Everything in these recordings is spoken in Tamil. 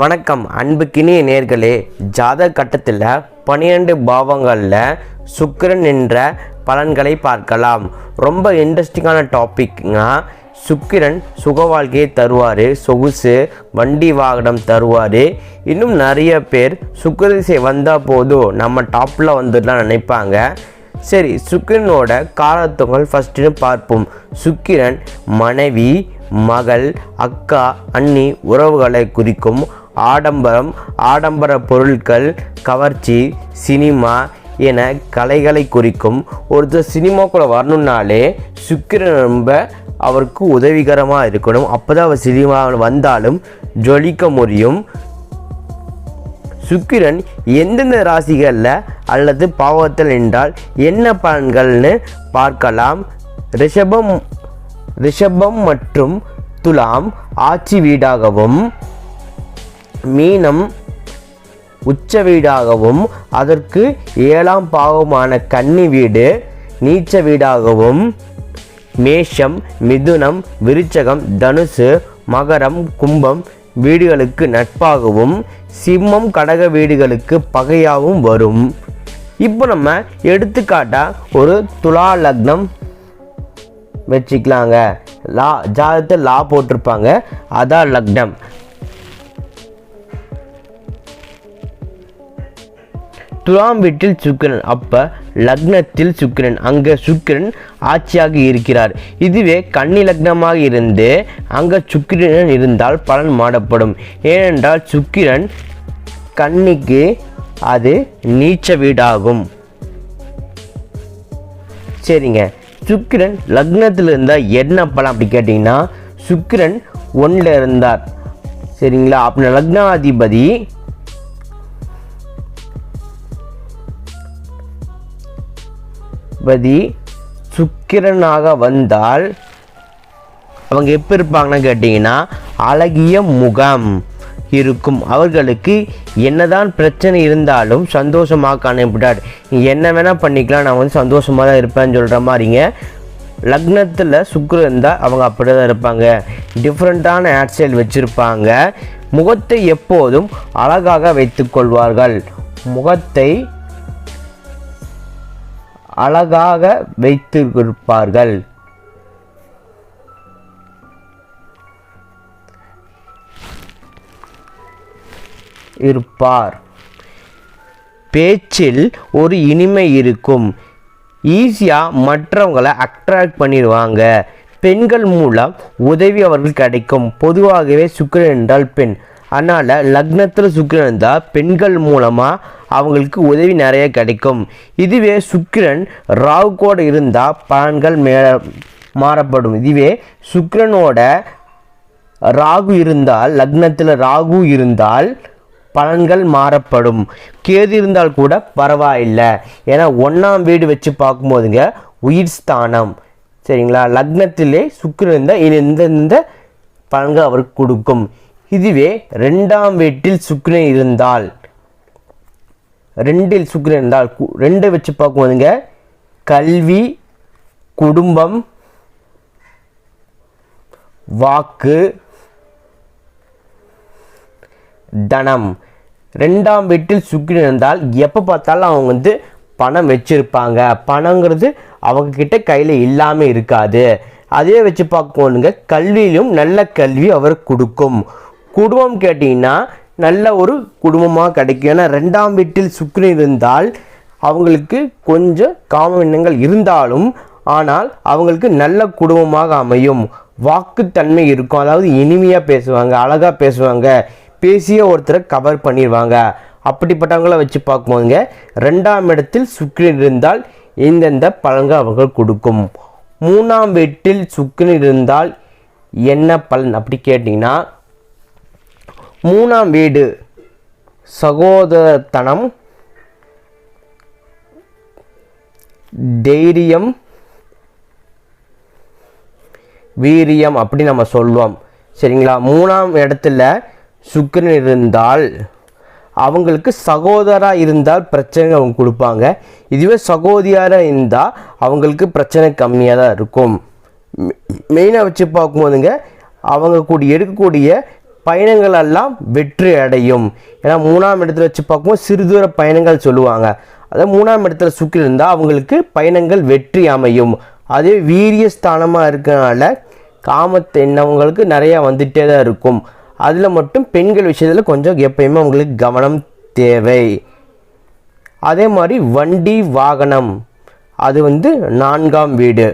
வணக்கம் அன்புக்கினிய நேர்களே. ஜாதக கட்டத்தில் பன்னிரெண்டு பாவங்களில் சுக்கிரன் என்ற பலன்களை பார்க்கலாம். ரொம்ப இன்ட்ரெஸ்டிங்கான டாபிக்னா சுக்கிரன் சுக வாழ்க்கையை தருவார் சொகுசு வண்டி வாகனம் தருவார். இன்னும் நிறைய பேர் சுக்கிரதிசை வந்தால் போதும் நம்ம டாப்பில் வந்துடலாம் நினைப்பாங்க. சரி சுக்கிரனோட காரத்துவங்கள் ஃபஸ்ட்டுன்னு பார்ப்போம். சுக்கிரன் மனைவி மகள் அக்கா அண்ணி உறவுகளை குறிக்கும் ஆடம்பரம் ஆடம்பர பொருட்கள் கவர்ச்சி சினிமா என கலைகளை குறிக்கும் ஒருத்தர் சினிமாக்குள்ளே வரணுன்னாலே சுக்கிரன் ரொம்ப அவருக்கு உதவிகரமாக இருக்கணும். அப்போ தான் அவர் சினிமாவில் வந்தாலும் ஜொலிக்க முடியும். சுக்கிரன் எந்தெந்த ராசிகளில் அல்லது பாவத்தில் என்றால் என்ன பலன்கள்னு பார்க்கலாம். ரிஷபம் ரிஷபம் மற்றும் துலாம் ஆட்சி வீடாகவும் மீனம் உச்ச வீடாகவும் அதற்கு ஏழாம் பாவமான கன்னி வீடு நீச்ச வீடாகவும் மேஷம் மிதுனம் விருச்சகம் தனுசு மகரம் கும்பம் வீடுகளுக்கு நட்பாகவும் சிம்மம் கடக வீடுகளுக்கு பகையாகவும் வரும். இப்போ நம்ம எடுத்துக்காட்டா ஒரு துலா லக்னம் வச்சுக்கலாங்க. லா ஜாதகத்தை லா போட்டிருப்பாங்க. அதான் லக்னம். துலாம் வீட்டில் சுக்கிரன் அப்போ லக்னத்தில் சுக்கிரன். அங்கே சுக்கிரன் ஆட்சியாக இருக்கிறார். இதுவே கன்னி லக்னமாக இருந்து அங்கே சுக்கிரன் இருந்தால் பலன் மாடப்படும் ஏனென்றால் சுக்கிரன் கன்னிக்கு அது நீச்ச வீடாகும். சரிங்க. சுக்கிரன் லக்னத்தில் இருந்தால் என்ன பலன் அப்படி கேட்டிங்கன்னா சுக்கிரன் ஒன்றில் இருந்தார். சரிங்களா? அப்படின்னா லக்னாதிபதி பதி சுக்கிரனாக வந்தால் அவங்க எப்போ இருப்பாங்கன்னு கேட்டிங்கன்னா அழகிய முகம் இருக்கும். அவர்களுக்கு என்னதான் பிரச்சனை இருந்தாலும் சந்தோஷமாக காணப்பட்டார். என்ன வேணால் பண்ணிக்கலாம் நான் வந்து சந்தோஷமாக தான் இருப்பேன்னு சொல்கிற மாதிரிங்க. லக்னத்தில் சுக்கிரன் இருந்தால் அவங்க அப்படி தான் இருப்பாங்க டிஃப்ரெண்ட்டான ஹேர் ஸ்டைல் வச்சுருப்பாங்க. முகத்தை எப்போதும் அழகாக வைத்துக்கொள்வார்கள் முகத்தை அழகாக வைத்திருப்பார்கள். இருப்பார். பேச்சில் ஒரு இனிமை இருக்கும். ஈஸியாக மற்றவங்களை அட்ராக்ட் பண்ணிடுவாங்க. பெண்கள் மூலம் உதவி அவர்கள் கிடைக்கும். பொதுவாகவே சுக்கிரன் என்றால் பெண். அதனால் லக்னத்தில் சுக்கிரன் இருந்தால் பெண்கள் மூலமாக அவங்களுக்கு உதவி நிறைய கிடைக்கும். இதுவே சுக்கிரன் ராவுக்கோட இருந்தால் பலன்கள் மே மாறப்படும். இதுவே சுக்கிரனோட ராகு இருந்தால் லக்னத்தில் ராகு இருந்தால் பலன்கள் மாறப்படும். கேது இருந்தால் கூட பரவாயில்லை. ஏன்னா ஒன்றாம் வீடு வச்சு பார்க்கும்போதுங்க உயிர் ஸ்தானம். சரிங்களா? லக்னத்திலே சுக்கிரன் இருந்தால் இனி இந்த இந்த பலன்கள் அவருக்கு கொடுக்கும். இதுவே ரெண்டாம் வீட்டில் சுக்கிரன் இருந்தால். ரெண்டில் சுக்கிரன் இருந்தால் ரெண்டை வச்சு பார்க்கும்போதுங்க கல்வி குடும்பம் வாக்கு தனம். ரெண்டாம் வீட்டில் சுக்கிரன் இருந்தால் எப்போ பார்த்தாலும் அவங்க வந்து பணம் வச்சிருப்பாங்க. பணங்கிறது அவங்க கிட்ட கையில் இல்லாமல் இருக்காது. அதே வச்சு பார்க்கணுங்க கல்வியிலும் நல்ல கல்வி அவர் கொடுக்கும். குடும்பம் கேட்டிங்கன்னா நல்ல ஒரு குடும்பமாக கிடைக்கும். ஏன்னா ரெண்டாம் வீட்டில் சுக்கிரன் இருந்தால் அவங்களுக்கு கொஞ்சம் காம எண்ணங்கள் இருந்தாலும் ஆனால் அவங்களுக்கு நல்ல குடும்பமாக அமையும். வாக்குத்தன்மை இருக்கும். அதாவது இனிமையாக பேசுவாங்க அழகாக பேசுவாங்க. பேசிய ஒருத்தரை கவர் பண்ணிடுவாங்க அப்படிப்பட்டவங்கள வச்சு பார்க்கும்போதுங்க ரெண்டாம் இடத்தில் சுக்கிரன் இருந்தால் எந்தெந்த பலன்கள் அவர்கள் கொடுக்கும்? மூணாம் வீட்டில் சுக்கிரன் இருந்தால் என்ன பலன்? அப்படி கேட்டிங்கன்னா மூணாம் வீடு சகோதரத்தனம் தைரியம் வீரியம் அப்படி நம்ம சொல்லுவோம் சரிங்களா? மூணாம் இடத்துல சுக்கிரன் இருந்தால் அவங்களுக்கு சகோதராக இருந்தால் பிரச்சனை அவங்க கொடுப்பாங்க. இதுவே சகோதரியாராக இருந்தால் அவங்களுக்கு பிரச்சனை கம்மியாக தான் இருக்கும் மெயினாக வச்சு பார்க்கும்போதுங்க அவங்க கூடிய எடுக்கக்கூடிய பயணங்கள் எல்லாம் வெற்றி அடையும் ஏன்னா மூணாம் இடத்துல வச்சு பார்க்கும்போது சிறுதூர பயணங்கள் சொல்லுவாங்க. அதாவது மூணாம் இடத்துல சுக்கிரன் இருந்தால் அவங்களுக்கு பயணங்கள் வெற்றி அமையும். அதே வீரிய ஸ்தானமாக இருக்கிறனால காமத்தை என்னவங்களுக்கு நிறையா வந்துட்டே தான் இருக்கும். அதில் மட்டும் பெண்கள் விஷயத்தில் கொஞ்சம் எப்பயுமே அவங்களுக்கு கவனம் தேவை. அதே மாதிரி வண்டி வாகனம். அது வந்து நான்காம் வீடு.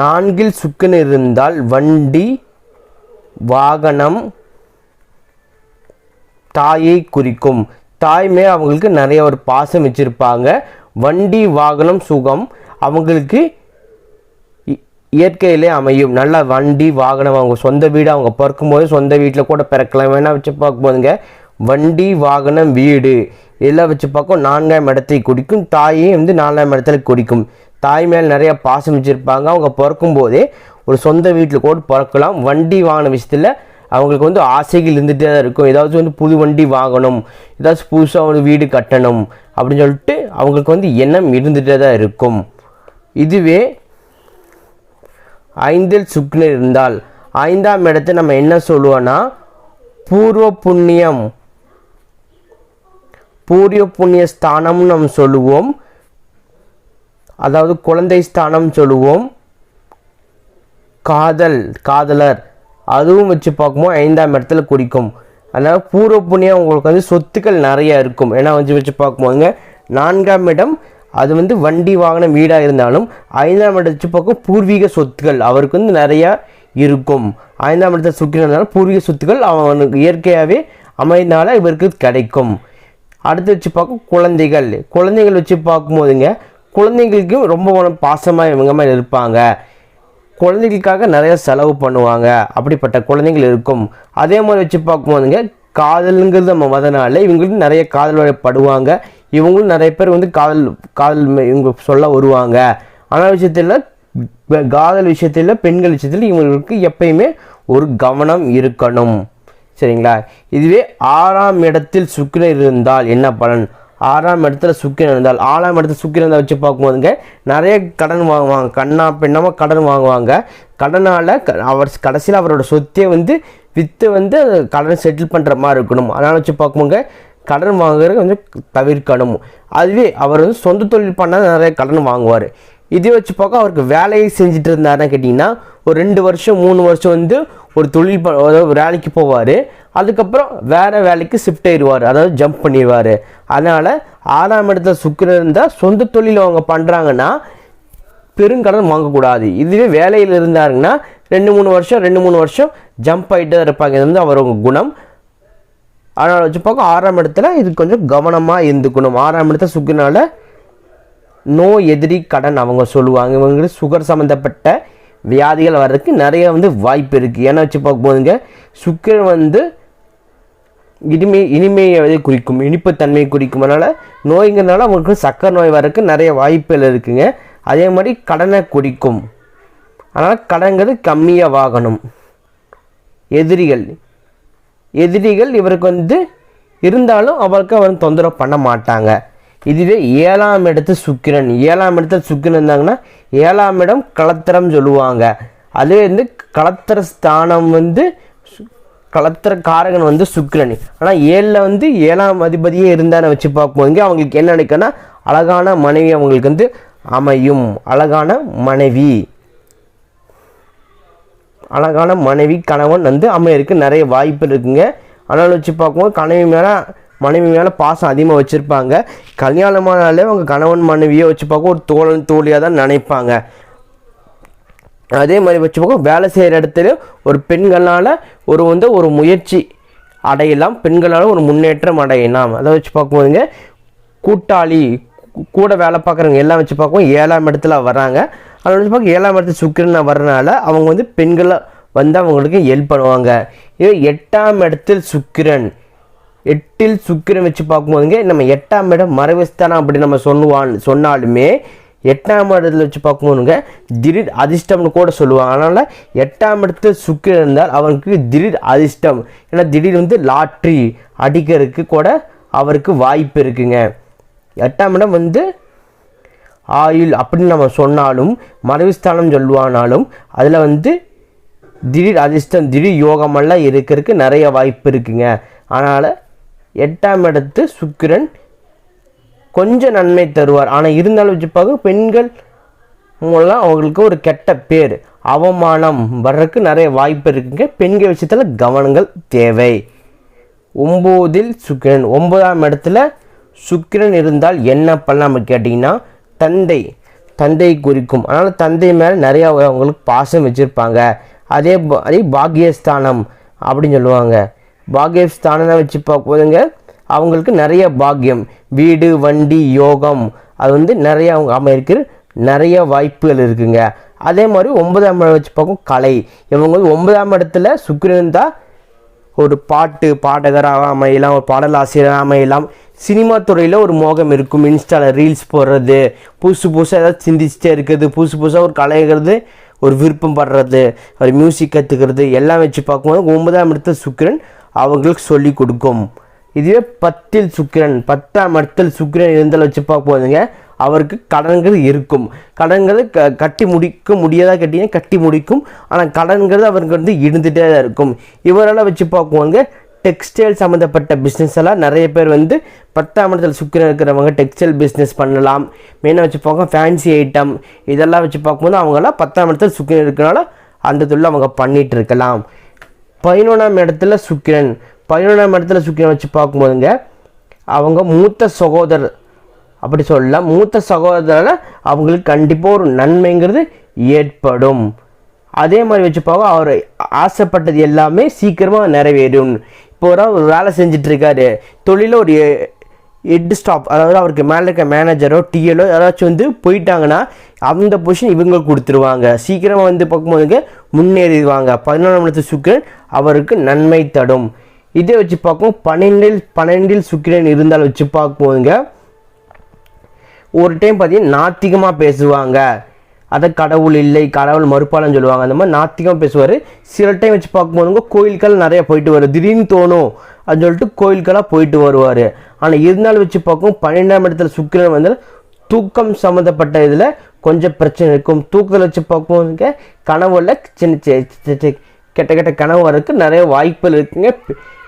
நான்கில் சுக்குன்னு இருந்தால் வண்டி வாகனம் தாயை குறிக்கும். தாய்மே அவங்களுக்கு நிறைய ஒரு பாசம் வச்சுருப்பாங்க. வண்டி வாகனம் சுகம் அவங்களுக்கு இ- இயற்கையிலே அமையும். நல்ல வண்டி வாகனம் அவங்க சொந்த வீடு அவங்க பிறக்கும்போது சொந்த வீட்டில் கூட பிறக்கலாம். வேணால் வச்சு பார்க்கும்போதுங்க. வண்டி வாகனம் வீடு இதெல்லாம் வச்சு பார்க்கும். நான்காம் இடத்தை குறிக்கும். தாயே வந்து நாலாம் இடத்துல குறிக்கும். தாய் மேல் நிறைய பாசம் வச்சுருப்பாங்க. அவங்க பிறக்கும் போதே ஒரு சொந்த வீட்டில் கூட பிறக்கலாம் வண்டி வாங்கின விஷயத்தில் அவங்களுக்கு வந்து ஆசைகள் இருந்துகிட்டே தான் இருக்கும். ஏதாச்சும் வந்து புது வண்டி வாங்கணும். ஏதாச்சும் புதுசாக ஒரு வீடு கட்டணும் அப்படின்னு சொல்லிட்டு அவங்களுக்கு வந்து எண்ணம் இருந்துகிட்டே தான் இருக்கும். இதுவே ஐந்தில் சுக்னர் இருந்தால் ஐந்தாம் இடத்தை நம்ம என்ன சொல்லுவோன்னா பூர்வ புண்ணியம். பூர்வ புண்ணிய ஸ்தானம்னு நம்ம சொல்லுவோம். அதாவது குழந்தை ஸ்தானம் சொல்லுவோம். காதல் காதலர். அதுவும் வச்சு பார்க்கும்போது ஐந்தாம் இடத்துல குறிக்கும் அதனால் பூர்வ புண்ணியம் உங்களுக்கு வந்து சொத்துக்கள் நிறைய இருக்கும். ஏன்னா வந்து வச்சு பார்க்கும்போதுங்க நான்காம் இடம் அது வந்து வண்டி வாகனம் வீடாக இருந்தாலும் ஐந்தாம் இடத்தை வச்சு பார்க்கும் பூர்வீக சொத்துக்கள் அவருக்கு வந்து நிறையா இருக்கும். ஐந்தாம் இடத்தை சுற்றி பூர்வீக சொத்துக்கள் அவனுக்கு இயற்கையாகவே அமைந்தனால இவருக்கு கிடைக்கும். அடுத்து வச்சு பார்க்கும் குழந்தைகள். குழந்தைகள் வச்சு பார்க்கும்போதுங்க குழந்தைங்களுக்கும் ரொம்ப பாசமாக இவங்க மாதிரி இருப்பாங்க. குழந்தைகளுக்காக நிறைய செலவு பண்ணுவாங்க. அப்படிப்பட்ட குழந்தைகள் இருக்கும். அதே மாதிரி வச்சு பார்க்கும்போதுங்க காதலுங்கிறது நம்ம வந்தனால இவங்களுக்கு நிறைய காதல் வயப்படுவாங்க இவங்களும் நிறைய பேர் வந்து காதல் காதல் இவங்க சொல்ல வருவாங்க. ஆனால் விஷயத்தில் காதல் விஷயத்தில் பெண்கள் விஷயத்தில் இவங்களுக்கு எப்பயுமே ஒரு கவனம் இருக்கணும். சரிங்களா? இதுவே ஆறாம் இடத்தில் சுக்கிரன் இருந்தால் என்ன பலன்? ஆறாம் இடத்துல சுக்கிரன் இருந்தால் ஆறாம் இடத்துல சுக்கிரன் இருந்தால் வச்சு பார்க்கும்போதுங்க நிறைய கடன் வாங்குவாங்க. கண்ணா பெண்ணாமல் கடன் வாங்குவாங்க. கடனால் அவர் கடைசியில் அவரோட சொத்தே வந்து விற்று வந்து கடனை செட்டில் பண்ணுற மாதிரி இருக்கணும். அதனால் வச்சு பார்க்கும்போங்க கடன் வாங்குறது கொஞ்சம் தவிர்க்கணும். அதுவே அவர் வந்து சொந்த தொழில் பண்ணால் நிறைய கடன் வாங்குவார். இதே வச்சு பார்க்க அவருக்கு வேலையை செஞ்சுட்டு இருந்தாருன்னு கேட்டிங்கன்னா ஒரு ரெண்டு வருஷம் மூணு வருஷம் வந்து ஒரு தொழில் ப- அதாவது வேலைக்கு போவார். அதுக்கப்புறம் வேறு வேலைக்கு ஷிஃப்ட் ஆயிடுவார் அதாவது ஜம்ப் பண்ணிடுவார் அதனால் ஆறாம் இடத்துல சுக்கிரன் இருந்தால் சொந்த தொழில் அவங்க பண்ணுறாங்கன்னா பெருங்கடன் வாங்கக்கூடாது. இதுவே வேலையில் இருந்தாருங்கன்னா ரெண்டு மூணு வருஷம் ரெண்டு மூணு வருஷம் ஜம்ப் ஆகிட்டு தான் இருப்பாங்க. இது வந்து அவரோட குணம். அதனால் வச்சு பார்க்க ஆறாம் இடத்துல இது கொஞ்சம் கவனமாக இருந்துக்கணும். ஆறாம் இடத்துல சுக்கினால நோய் எதிரி கடன் அவங்க சொல்லுவாங்க. இவங்களுக்கு சுகர் சம்மந்தப்பட்ட வியாதிகள் வர்றதுக்கு நிறைய வந்து வாய்ப்பு இருக்குது ஏன்னா வச்சு பார்க்கும்போதுங்க சுக்கர் வந்து இனிமை இனிமையை வந்து குறிக்கும் இனிப்புத்தன்மையை குறிக்கும். அதனால் நோய்ங்கிறனால அவங்களுக்கு சக்கரை நோய் வர்றதுக்கு நிறைய வாய்ப்புகள் இருக்குங்க. அதே மாதிரி கடனை குறிக்கும். அதனால் கடன்கிறது கம்மியாக வாங்கணும். எதிரிகள் எதிரிகள் இவருக்கு வந்து இருந்தாலும் அவருக்கு அவர் தொந்தரவு பண்ண மாட்டாங்க. இதுவே ஏழாம் இடத்து சுக்கிரன். ஏழாம் இடத்துல சுக்கிரன் இருந்தாங்கன்னா ஏழாம் இடம் கலத்திரம் சொல்லுவாங்க. அதுவே வந்து கலத்திர ஸ்தானம் வந்து சு- காரகன் வந்து சுக்கிரன். ஆனால் ஏழில் வந்து ஏழாம் அதிபதியே இருந்தான்னு வச்சு பார்க்கும்போது அவங்களுக்கு என்ன நினைக்கன்னா அழகான மனைவி அவங்களுக்கு வந்து அமையும். அழகான மனைவி. அழகான மனைவி கணவன் வந்து அமையறதுக்கு நிறைய வாய்ப்பு இருக்குங்க. ஆனால் வச்சு பார்க்கும்போது கனவி மேலே மனைவி மேலே பாசம் அதிகமாக வச்சுருப்பாங்க. கல்யாணமானாலே அவங்க கணவன் மனைவியை வச்சு பார்க்க ஒரு தோழன் தோழியாக தான் நினைப்பாங்க. அதே மாதிரி வச்சு பார்க்க வேலை செய்கிற இடத்துல ஒரு பெண்களால் ஒரு வந்து ஒரு முயற்சி அடையலாம். பெண்களால் ஒரு முன்னேற்றம் அடையலாம். அதை வச்சு பார்க்கும்போதுங்க கூட்டாளி கூட வேலை பார்க்குறவங்க எல்லாம் வச்சு பார்க்கவும் ஏழாம் இடத்துல வராங்க அதை வச்சு பார்க்க ஏழாம் இடத்துல சுக்கிரனாக வர்றனால அவங்க வந்து பெண்களை வந்து அவங்களுக்கு ஹெல்ப் பண்ணுவாங்க. இது எட்டாம் இடத்தில் சுக்கிரன். எட்டில் சுக்கிரன் வச்சு பார்க்கும்போதுங்க நம்ம எட்டாம் இடம் மறைவுஸ்தானம் அப்படி நம்ம சொல்லுவான் சொன்னாலுமே எட்டாம் இடத்துல வச்சு பார்க்கும்போதுங்க திடீர் அதிர்ஷ்டம்னு கூட சொல்லுவாங்க. அதனால் எட்டாம் இடத்துல சுக்கிரன் இருந்தால் அவனுக்கு திடீர் அதிர்ஷ்டம். ஏன்னா திடீர் வந்து லாட்ரி அடிக்கிறதுக்கு கூட அவருக்கு வாய்ப்பு இருக்குங்க. எட்டாம் இடம் வந்து ஆயுள் அப்படின்னு நம்ம சொன்னாலும் மறைவுஸ்தானம் சொல்லுவானாலும் அதில் வந்து திடீர் அதிர்ஷ்டம் திடீர் யோகமெல்லாம் இருக்கிறதுக்கு நிறைய வாய்ப்பு இருக்குங்க. அதனால் எட்டாம் இடத்து சுக்கிரன். கொஞ்சம் நன்மை தருவார். ஆனால் இருந்தாலும் வச்சு பார்க்க பெண்கள் மூலம் அவங்களுக்கு ஒரு கெட்ட பேர். அவமானம் வர்றதுக்கு நிறைய வாய்ப்பு இருக்குங்க. பெண்கள் விஷயத்தில் கவனங்கள் தேவை. ஒம்போதில் சுக்கிரன். ஒன்பதாம் இடத்துல சுக்கிரன் இருந்தால் என்ன பண்ணலாம் கேட்டிங்கன்னா தந்தை. தந்தை குறிக்கும். அதனால் தந்தை மேலே நிறையா அவங்களுக்கு பாசம் வச்சுருப்பாங்க. அதே அதே பாக்கியஸ்தானம் அப்படின்னு சொல்லுவாங்க. பாக்கியஸ்தானம் வச்சு பார்க்கும்போதுங்க அவங்களுக்கு நிறைய பாக்கியம் வீடு வண்டி யோகம். அது வந்து நிறைய அவங்க அமைக்கிற நிறைய வாய்ப்புகள் இருக்குங்க. அதே மாதிரி ஒன்பதாம் இடம் வச்சு பார்க்கும் கலை. இவங்க வந்து ஒன்பதாம் இடத்துல சுக்கிரன் தான் ஒரு பாட்டு பாடகராக அமையலாம் ஒரு பாடலாசிரியராக அமையலாம். சினிமா துறையில் ஒரு மோகம் இருக்கும். இன்ஸ்டாவில் ரீல்ஸ் போடுறது புதுசு புதுசாக ஏதாவது சிந்திச்சுட்டே இருக்கிறது புதுசு புதுசாக ஒரு கலைகிறது ஒரு விருப்பம் படுறது ஒரு மியூசிக் கற்றுக்கிறது எல்லாம் வச்சு பார்க்கும்போது ஒன்பதாம் இடத்துல சுக்கிரன் அவங்களுக்கு சொல்லி கொடுக்கும். இதுவே பத்தில் சுக்கிரன் பத்தாம் இடத்தில் சுக்கிரன் இருந்தால் வச்சு பார்க்கும்போதுங்க அவருக்கு கடன்கள் இருக்கும். கடன்களை க கட்டி முடிக்க முடியாதா கேட்டீங்கன்னா கட்டி முடிக்கும். ஆனால் கடன்கிறது அவருக்கு வந்து இருந்துகிட்டே தான் இருக்கும். இவரெல்லாம் வச்சு பார்க்குவாங்க டெக்ஸ்டைல் சம்மந்தப்பட்ட பிஸ்னஸ் எல்லாம் நிறைய பேர் வந்து பத்தாம் இடத்துல சுக்கிரன் இருக்கிறவங்க டெக்ஸ்டைல் பிஸ்னஸ் பண்ணலாம். மெயினாக வச்சு பார்க்க ஃபேன்சி ஐட்டம் இதெல்லாம் வச்சு பார்க்கும்போது அவங்கெல்லாம் பத்தாம் இடத்துல சுக்கிரன் இருக்கிறனால அந்த தொழில் அவங்க பண்ணிகிட்டு இருக்கலாம். பதினொன்றாம் இடத்துல சுக்கிரன். பதினொன்றாம் இடத்துல சுக்கிரன் வச்சு பார்க்கும்போதுங்க அவங்க மூத்த சகோதரர். அப்படி சொல்லலாம் மூத்த சகோதரரால் அவங்களுக்கு கண்டிப்பாக ஒரு நன்மைங்கிறது ஏற்படும். அதே மாதிரி வச்சு பார்க்க அவர் ஆசைப்பட்டது எல்லாமே சீக்கிரமாக நிறைவேறும். இப்போ ஒரு வேலை செஞ்சிட்ருக்காரு தொழிலில் ஒரு ஹெட் ஸ்டாப் அதாவது அவருக்கு மேலே இருக்க மேனேஜரோ டிஎலோ யாராச்சும் வந்து போயிட்டாங்கன்னா அந்த பொசிஷன் இவங்க கொடுத்துருவாங்க. சீக்கிரமாக வந்து பார்க்கும்போதுங்க முன்னேறிடுவாங்க. பதினொன்றாம் இடத்து சுக்கிரன் அவருக்கு நன்மை தடும் இதே வச்சு பார்க்கும் பன்னெண்டில் பன்னெண்டில் சுக்கிரன் இருந்தால் வச்சு பார்க்கும்போதுங்க ஒரு டைம் பார்த்தீங்கன்னா நாத்திகமாக பேசுவாங்க. அதை கடவுள் இல்லை கடவுள் மறுப்பாளன்னு சொல்லுவாங்க. அந்த மாதிரி நாத்திகமாக பேசுவார். சில டைம் வச்சு பார்க்கும்போதுங்க கோயில்கள் நிறையா போயிட்டு வரும். திடீர்னு தோணும் அப்படின்னு சொல்லிட்டு கோயிலுக்கெல்லாம் போயிட்டு வருவார். ஆனால் இருந்தாலும் வச்சு பார்க்கும் பன்னெண்டாம் இடத்துல சுக்கிரன் வந்து தூக்கம் சம்மந்தப்பட்ட இதில் கொஞ்சம் பிரச்சனை இருக்கும். தூக்கத்தில் வச்சு பார்க்கும்போதுங்க கனவுல சின்ன சி- கெட்ட கெட்ட கனவு வரதுக்கு நிறைய வாய்ப்புகள் இருக்குங்க.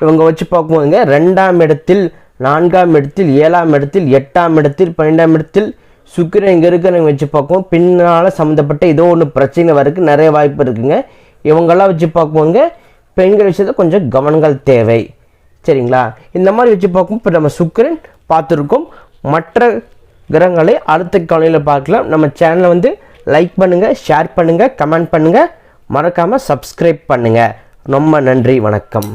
இவங்க வச்சு பார்க்கும்போதுங்க ரெண்டாம் இடத்தில் நான்காம் இடத்தில் ஏழாம் இடத்தில் எட்டாம் இடத்தில் பன்னெண்டாம் இடத்தில் சுக்கிரன் இங்கே இருக்கிறவங்க வச்சு பார்க்கும் பின்னால் சம்மந்தப்பட்ட ஏதோ ஒன்று பிரச்சனை வரதுக்கு நிறைய வாய்ப்பு இருக்குங்க. இவங்கெல்லாம் வச்சு பார்க்குவோங்க பெண்கள் விஷயத்தில் கொஞ்சம் கவனங்கள் தேவை. சரிங்களா? இந்த மாதிரி வச்சு பார்க்கும் இப்போ நம்ம சுக்கரன் பார்த்துருக்கோம். மற்ற கிரகங்களை அடுத்த காலையில் பார்க்கலாம். நம்ம சேனலை வந்து லைக் பண்ணுங்கள் ஷேர் பண்ணுங்கள் கமெண்ட் பண்ணுங்கள் மறக்காமல் சப்ஸ்கிரைப் பண்ணுங்கள் ரொம்ப நன்றி வணக்கம்.